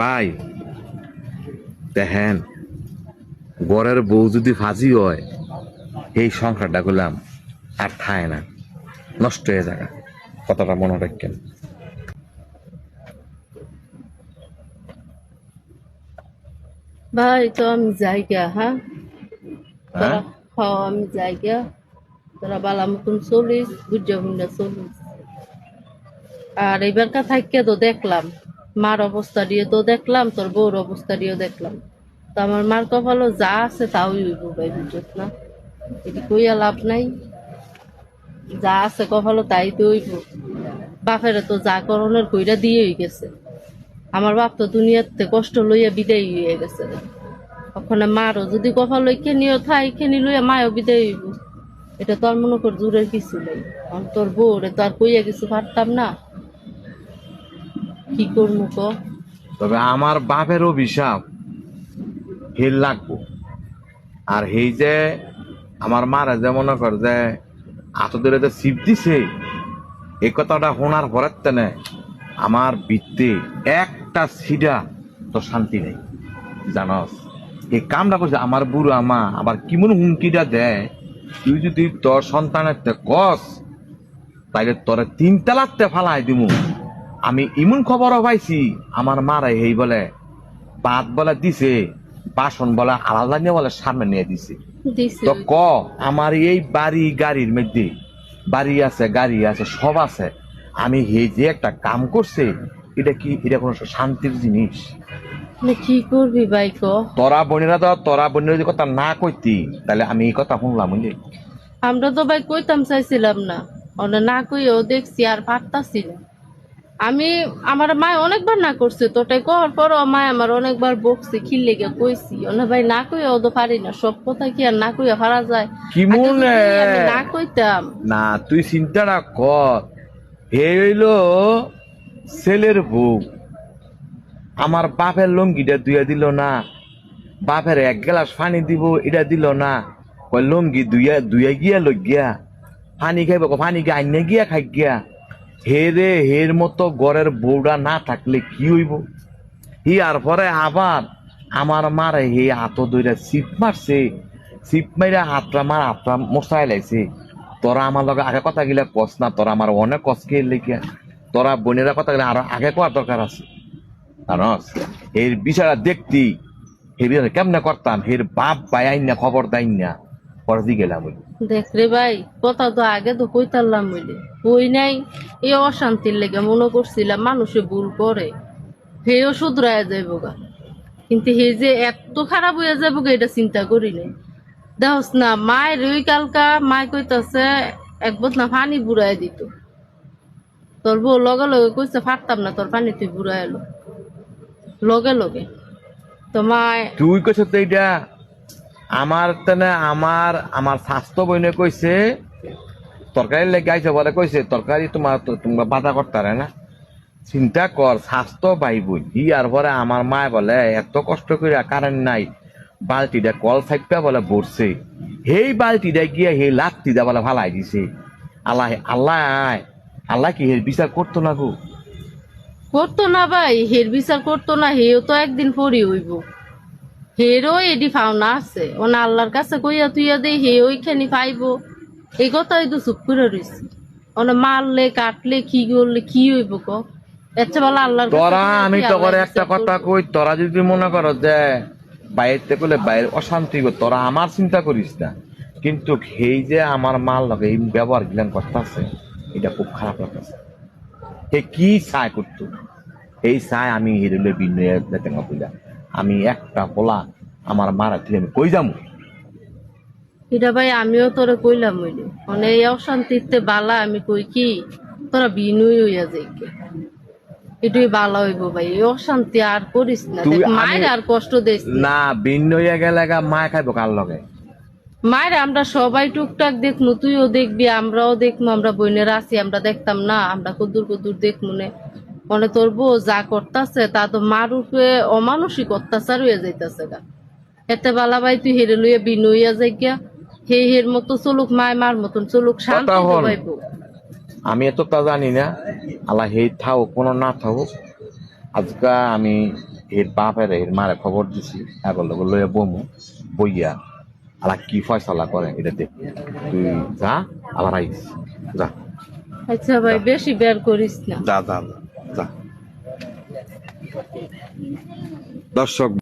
পাই দেখেন গড়ের বউ যদি ফাজি হয় এই সংসারটা করলাম আর থায় না নষ্ট হয়ে যাবে কথাটা মনে রাখেন। ভাই তো আমি যাই গা হ্যাঁ? হ্যাঁ? খাও আমি যাই গা তোরা বালা মতন চলিস বুঝা বুঝা চলিস। আর এবারকার থাকিয়ে তো দেখলাম। মার অবস্থা দিয়ে তো দেখলাম, তোর বউর অবস্থা দিয়েও দেখলাম। তো আমার মার কপালও যা আছে তাও হইব ভাই বুঝত না? এটি কইয়া লাভ নাই। যা আছে কপালও তাই তো হইব। বাপেরে তো যা করণের কইরা দিয়েই গেছে। আমার বাপ তো দুনিয়াতে কষ্ট লইয়া বিদায় হয়ে গেছে ওখানে মারও যদি কপাল লইকে নিয়ে থাই খেনি লইয়া মায়ও বিদায় হইব। এটা তো আর মনে কর দূরের কিছু নেই। তোর বউরে তো আর কইয়া কিছু পারতাম না। কি করব ক? তবে আমার বাপের অভিশাপ হেল লাগবো। আর এই যে আমার মারা যে মনে কর যে আত যে শিব দিছে এই কথাটা শোনার পরের তেনে আমার বৃত্তে একটা সিডা তো শান্তি নেই। জানস এই কামটা করছে আমার বুড়ো আমা আবার কিমন হুমকিটা দেয়? তুই যদি তোর সন্তানের কস, তাইলে তোরে তিন তালাকতে ফালাই দিমু। আমি ইমন খবরও পাইছি। আমার মারাই হেই বলে ভাত বলে দিছে বাসন বলে আলাদা নিয়ে বলে সামনে নিয়ে দিছে। তো ক আমার এই বাড়ি গাড়ির মধ্যে বাড়ি আছে গাড়ি আছে সব আছে। আমি হে যে একটা কাম করছে এটা কি এটা কোনো শান্তির জিনিস? কি করবি ভাই ক? তোরা বোনেরা তো তোরা বোনেরা যদি কথা না কইতি তাহলে আমি এই কথা শুনলাম বুঝলি আমরা তো ভাই কইতাম চাইছিলাম না। ওরা না কইও দেখছি আর পারতাছি না। আমি আমার মায় অনেকবার না করছে তোটাই করার পর মায় আমার অনেকবার বকছে খিল লেগে কইছি ওনা ভাই না কইও তো পারি না সব কথা কি আর না কইয়া পারা যায়? কি মনে? না কইতাম। না তুই চিন্তাটা কর। হে হইল ছেলের বউ। আমার বাপের লঙ্গিটা দুইয়া দিল না। বাপের এক গ্লাস পানি দিব এটা দিল না। কয় লঙ্গি দুইয়া দুইয়া গিয়া লই গিয়া পানি খাইব পানি গিয়া আইনে গিয়া খাই গিয়া হে রে, হের মতো ঘরের বউটা না থাকলে কি হইব? হি আর পরে আবার আমার মারে হে হাত ধরে সিপ মারছে সিপ মাইরা হাতটা মার, হাতটা মশাই লাইছে। তোরা আমার লগে আগে কথা গিলা কস না, তোরা আমার অনেক কষ্ট কে লেগে তোরা বোনেরা কথা গেলে আরও আগে কোয়ার দরকার আছে। জানস এর বিচারা দেখতি বিচারা কেমনে করতাম, হের বাপ আইন না, খবর দেয় না। দিয়ে গেলাম। দেখ রে ভাই কথা তো আগে তো কইতারলাম বলে। কই নাই এই অশান্তির লেগে মনে করছিলাম মানুষে ভুল করে। হেও শুধরায় যাইব গা। কিন্তু হে যে এত খারাপ হয়ে যাব এটা চিন্তা করি নাই। দেখস না মায়ের ওই কালকা মায় কইতাছে এক না পানি বুড়াই দিত। তোর বউ লগে লগে কইছে ফাটতাম না তোর পানি তুই বুড়াই এলো লগে লগে। তো মায় তুই কইছ তো এইটা আমার তেনে আমার আমার স্বাস্থ্য বইনে কইছে তরকারি লেগে আইছে বলে কইছে তরকারি তোমার তোমরা বাধা করতারে না? চিন্তা কর স্বাস্থ্য ভাই ই আর পরে আমার মায় বলে, এত কষ্ট করে কারেন্ট নাই। বালতিটা কল সাইপটা বলে ভরছে সেই বালতিটা গিয়ে সেই লাত্তিটা বলে ফালাই দিছে। আল্লাহ আল্লাহ আল্লাহ কি এর বিচার করতো না গো? করতো না ভাই হের বিচার করতো না হেও তো একদিন পরে হইব। হেরও এডি ফাওনা আছে। ওনা আল্লাহর কাছে কইয়া তুইয়া দেই হে ওইখানি পাইব। এই কথাই তো চুপ করে রইছি। ওনা মারলে কাটলে কি করলে কি হইব ক? এত বেলা আল্লাহর তোরা আমি তুই তো করে আল্লাহর একটা বিচার কথা করবি। কই তোরা যদি মনে করো যে বাইরে করলে বাইরে অশান্তি তোরা আমার চিন্তা করিস না। কিন্তু সেই যে আমার মাল লাগে এই ব্যবহার গিলান করতেছে এটা খুব খারাপ লাগতেছে। সে কি চায় করতো? এই চায় আমি হেরলে বিনয় লেতেঙ্গা আমি একটা বলা আমার মারা তুই আমি কই যামু? এটা ভাই আমিও তোরে কইলাম হইলে। মানে এই অশান্তিতে বালা আমি কই কি? তোরা বিনুই হইয়া যাই এটুই বালা হইব ভাই। এই অশান্তি আর করিস না। তুই মায়ের আর কষ্ট দিস না। না বিনয় গেলে গা মায় খাইব কার লগে? মায়ের আমরা সবাই টুকটাক দেখমু তুইও দেখবি আমরাও দেখমু আমরা বোনেরা আছি আমরা দেখতাম না আমরা কদ্দুর কদ্দুর দেখমু নে। মনে তোর বউ যা করতাছে তা তো মার উপরে অমানসিক অত্যাচার হয়ে যাইতাছে গা। এতে বালা ভাই তুই হেরে লইয়া বিনইয়া যাই গিয়া হে হের মতো চলুক মায় মার মতন চলুক শান্তি। পাইব। আমি এত তা জানি না। আল্লাহ হে থাও কোনো না থাকুক। আজকা আমি এর বাপের এর মারে খবর দিছি লোক লইয়া বমু বইয়া। আলা কি ফয়সালা করে এটা দেখ। তুই যা আবার আইস যা। আচ্ছা ভাই বেশি বের করিস না। যা যা। দর্শক